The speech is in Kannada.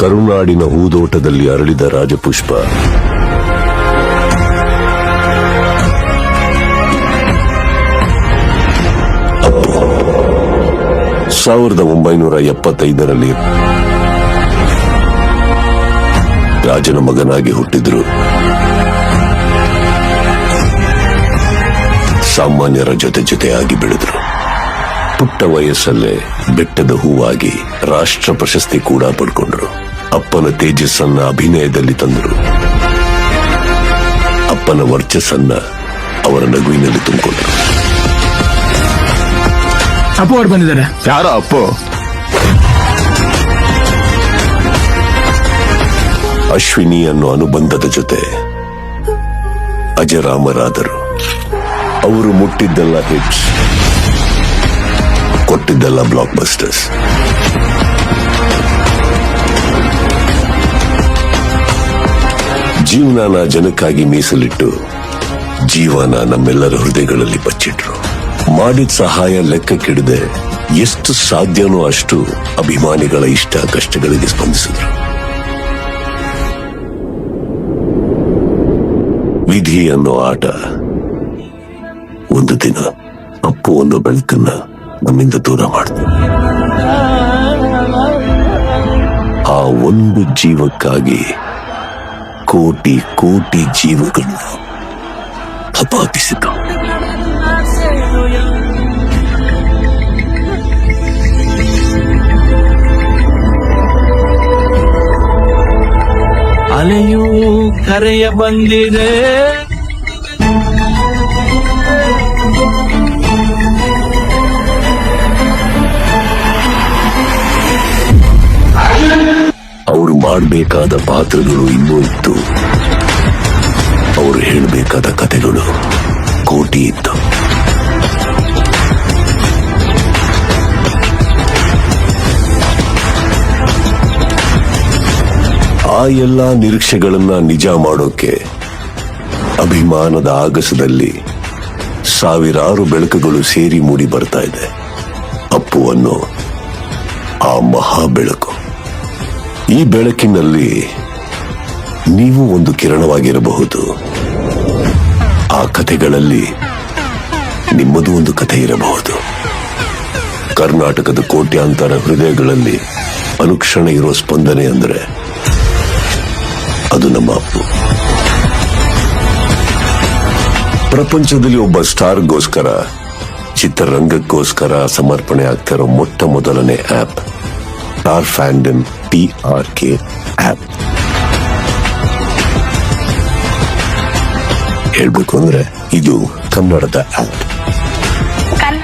ಕರುನಾಡಿನ ಹೂದೋಟದಲ್ಲಿ ಅರಳಿದ ರಾಜಪುಷ್ಪ. ಸಾವಿರದ ಒಂಬೈನೂರ ಎಪ್ಪತ್ತೈದರಲ್ಲಿ ರಾಜನ ಮಗನಾಗಿ ಹುಟ್ಟಿದ್ರು. ಸಾಮಾನ್ಯರ ಜೊತೆ ಜೊತೆಯಾಗಿ ಬೆಳೆದ್ರು. ಪುಟ್ಟ ವಯಸ್ಸಲ್ಲೇ ಬೆಟ್ಟದ ಹೂವಾಗಿ ರಾಷ್ಟ್ರ ಪ್ರಶಸ್ತಿ ಕೂಡ ಪಡ್ಕೊಂಡ್ರು. ಅಪ್ಪನ ತೇಜಸ್ಸನ್ನ ಅಭಿನಯದಲ್ಲಿ ತಂದರು. ಅಪ್ಪನ ವರ್ಚಸ್ಸನ್ನ ಅವರ ನಗುವಿನಲ್ಲಿ ತುಂಬಿಕೊಂಡರು. ಅಪ್ಪು ಅವ್ರು ಬಂದಿದ್ದಾರೆ. ಯಾರ ಅಪ್ಪು? ಅಶ್ವಿನಿ ಅನ್ನೋ ಅನುಬಂಧದ ಜೊತೆ ಅಜರಾಮರಾದರು. ಅವರು ಮುಟ್ಟಿದ್ದೆಲ್ಲ ಹಿಟ್ಸ್ ಕೊಟ್ಟಿದ್ದೆಲ್ಲ ಬ್ಲಾಕ್ ಬಸ್ಟರ್ಸ್ ಜೀವನನ ಜನಕ್ಕಾಗಿ ಮೀಸಲಿಟ್ಟು ಜೀವನ ನಮ್ಮೆಲ್ಲರ ಹೃದಯಗಳಲ್ಲಿ ಬಚ್ಚಿಟ್ರು. ಮಾಡಿದ ಸಹಾಯ ಲೆಕ್ಕಕ್ಕಿಡದೆ ಎಷ್ಟು ಸಾಧ್ಯನೋ ಅಷ್ಟು ಅಭಿಮಾನಿಗಳ ಇಷ್ಟ ಕಷ್ಟಗಳಿಗೆ ಸ್ಪಂದಿಸಿದ್ರು. ವಿಧಿ ಅನ್ನೋ ಆಟ ಒಂದು ದಿನ ಅಪ್ಪು ಅನ್ನೋ ಬೆಳಕನ್ನ ನಮ್ಮಿಂದ ದೂರ ಮಾಡ್ತು. ಆ ಒಂದು ಜೀವಕ್ಕಾಗಿ ಕೋಟಿ ಕೋಟಿ ಜೀವಗಳನ್ನು ಹಪಾಪಿಸಿತು ಅಲೆಯೂ ಕರೆಯ ಬಂದಿದೆ ಮಾಡಬೇಕಾದ ಪಾತ್ರಗಳು ಇನ್ನೂ ಇತ್ತು. ಅವರು ಹೇಳಬೇಕಾದ ಕಥೆಗಳು ಕೋಟಿ ಇತ್ತು. ಆ ಎಲ್ಲಾ ನಿರೀಕ್ಷೆಗಳನ್ನ ನಿಜ ಮಾಡೋಕೆ ಅಭಿಮಾನದ ಆಗಸದಲ್ಲಿ ಸಾವಿರಾರು ಬೆಳಕುಗಳು ಸೇರಿ ಮೂಡಿ ಬರ್ತಾ ಇದೆ. ಅಪ್ಪುವನ್ನು ಆ ಮಹಾ ಬೆಳಕು ಈ ಬೆಳಕಿನಲ್ಲಿ ನೀವು ಒಂದು ಕಿರಣವಾಗಿರಬಹುದು. ಆ ಕಥೆಗಳಲ್ಲಿ ನಿಮ್ಮದು ಒಂದು ಕಥೆ ಇರಬಹುದು. ಕರ್ನಾಟಕದ ಕೋಟ್ಯಾಂತರ ಹೃದಯಗಳಲ್ಲಿ ಅನುಕ್ಷಣ ಇರೋ ಸ್ಪಂದನೆ ಅಂದರೆ ಅದು ನಮ್ಮ ಅಪ್ಪು. ಪ್ರಪಂಚದಲ್ಲಿ ಒಬ್ಬ ಸ್ಟಾರ್ಗೋಸ್ಕರ, ಚಿತ್ರರಂಗಕ್ಕೋಸ್ಕರ ಸಮರ್ಪಣೆ ಆಗ್ತಿರೋ ಮೊಟ್ಟ ಮೊದಲನೇ app star fandom P R K app ಹೇಳ್ಬೇಕು ಅಂದ್ರೆ ಇದು ಕನ್ನಡದ ಆಪ್ ಕನ್ನಡ.